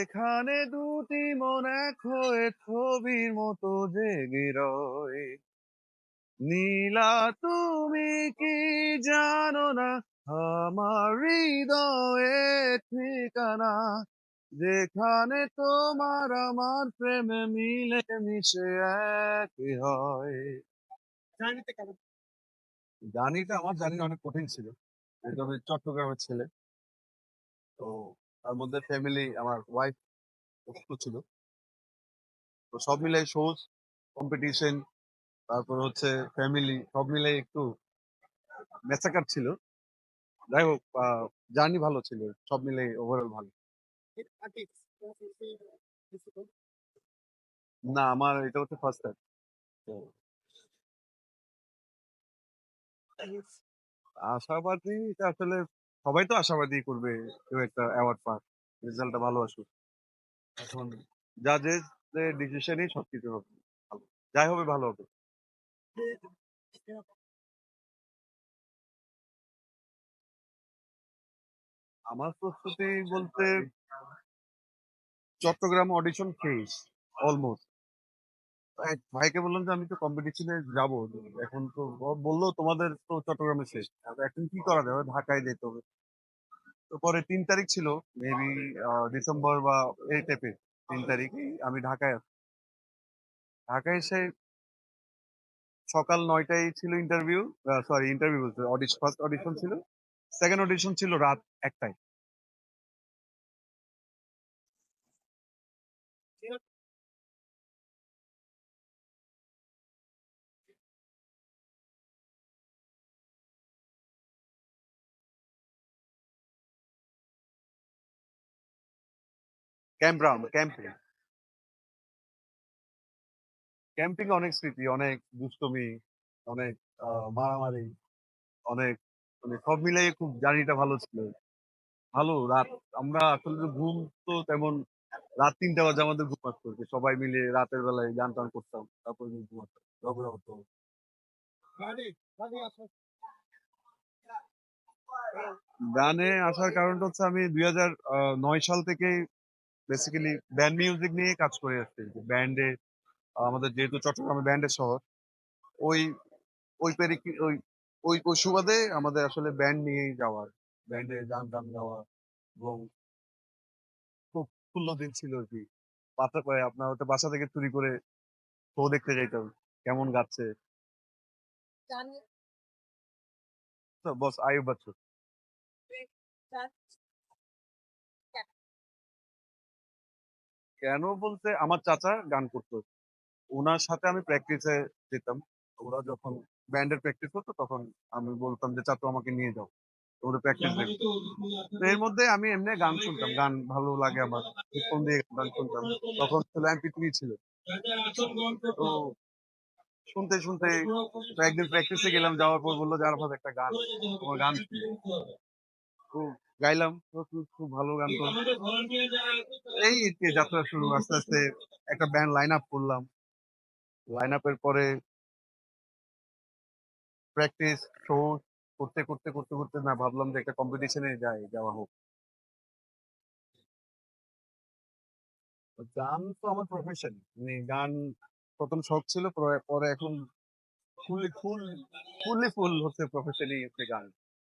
যেখানে দুটি মন এক হয়ে ছবির মতো জেগে রয়। নীলা তুমি কি জানো না? আমার হৃদয়ে ঠিকানা। যেখানে তোমার আমার প্রেমে মিলে মিশে এক হয়। জার্নিটা আমার জানি অনেক কঠিন ছিল। চট্টগ্রামের ছেলে। তো তার মধ্যে ফ্যামিলি আমার ওয়াইফ অসুস্থ ছিল। তো সব মিলে শোজ কম্পিটিশন তারপর হচ্ছে ফ্যামিলি সব মিলে একটু মেসাকার ছিল। যাই হোক জার্নি ভালো ছিল, সব মিলে ওভারঅল ভালো। না, আমার এটা হচ্ছে ফার্স্ট টাইম আশাবাদী আসলে সবাই তো আশাবাদী করবে কেউ একটা অ্যাওয়ার্ড পাক রেজাল্টটা ভালো আসুক। এখন জাজেস ডিসিশনই সবকিছু হবে। যাই হবে, ভালো হবে। আমার প্রস্তুতি বলতে চট্টগ্রাম অডিশন শেষ অলমোস্ট ভাইকে বললাম যে, আমি তো কম্পিটিশনে যাব। এখন তো বলল, তোমাদের তো চট্টগ্রামে শেষ। এখন কি করা যাবে ঢাকায় যেতে হবে। তো পরে তিন তারিখ ছিল মেবি ডিসেম্বর বা এই টাইপের তিন তারিখ আমি ঢাকায় আছি। ঢাকায় এসে সকাল নয়টায় ছিল ইন্টারভিউ সরি ইন্টারভিউ বলতে অডিশন ফার্স্ট অডিশন ছিল। সেকেন্ড অডিশন ছিল রাত একটায়। Campground camping. ক্যাম্পিং অনেক স্মৃতি অনেক দুষ্টমি অনেক মারামারি অনেক মানে সব মিলাই খুব জার্নিটা ভালো ছিল। ভালো রাত আমরা আসলে ঘুম তো তেমন রাত তিনটা বাজে আমাদের ঘুম আসতো সবাই মিলে রাতের বেলায় গান টান করতাম তারপরে ঘুমাতাম ঝগড়া হতো। গানে আসার কারণটা হচ্ছে আমি দুই হাজার নয় সাল থেকে বেসিক্যালি ব্যান্ড মিউজিক নিয়ে কাজ করে আসছি ব্যান্ডে আমাদের যেহেতু চট্টগ্রামে ব্যান্ডের শহর ওই ওই পেরিকি ওই ওই ওই সুবাদে আমাদের আসলে ব্যান্ড নিয়েই যাওয়ার ব্যান্ডে গান টান গাওয়া এবং খুব ফুল্ল দিন ছিল আর কি। পাতা করে আপনার হয়তো বাসা থেকে চুরি করে শো দেখতে যাইতাম কেমন গাচ্ছে। বস আয়ুব বাচ্চু। কেন বলতে আমার চাচা গান করতো। ওনার সাথে আমি প্র্যাকটিসে যেতাম। ওরা যখন ব্যান্ডের প্র্যাকটিস হতো তখন আমি বলতাম যে চাচু আমাকে নিয়ে যাও। ওরা প্র্যাকটিস এর মধ্যে আমি এমনি গান শুনতাম। গান ভালো লাগে আমার। হেডফোন দিয়ে গান শুনতাম। তখন ছিল এমপি থ্রি ছিল তো শুনতে শুনতে একদিন প্র্যাকটিসে গেলাম। যাওয়ার পর বলল যে আরফাত একটা গান। তোমার গান খুব গাইলাম। খুব ভালো গান তো। এই যাত্রা শুরু, আস্তে আস্তে একটা ব্যান্ড লাইন আপ করলাম। লাইন আপের পরে প্র্যাকটিস শো করতে করতে করতে করতে না ভাবলাম যে একটা কম্পিটিশনে যাই, যাওয়া হোক। গান তো আমার প্রফেশন মানে গান প্রথম শখ ছিল, পরে পরে এখন ফুললি ফুল ফুললি ফুল হচ্ছে প্রফেশনই হচ্ছে গান।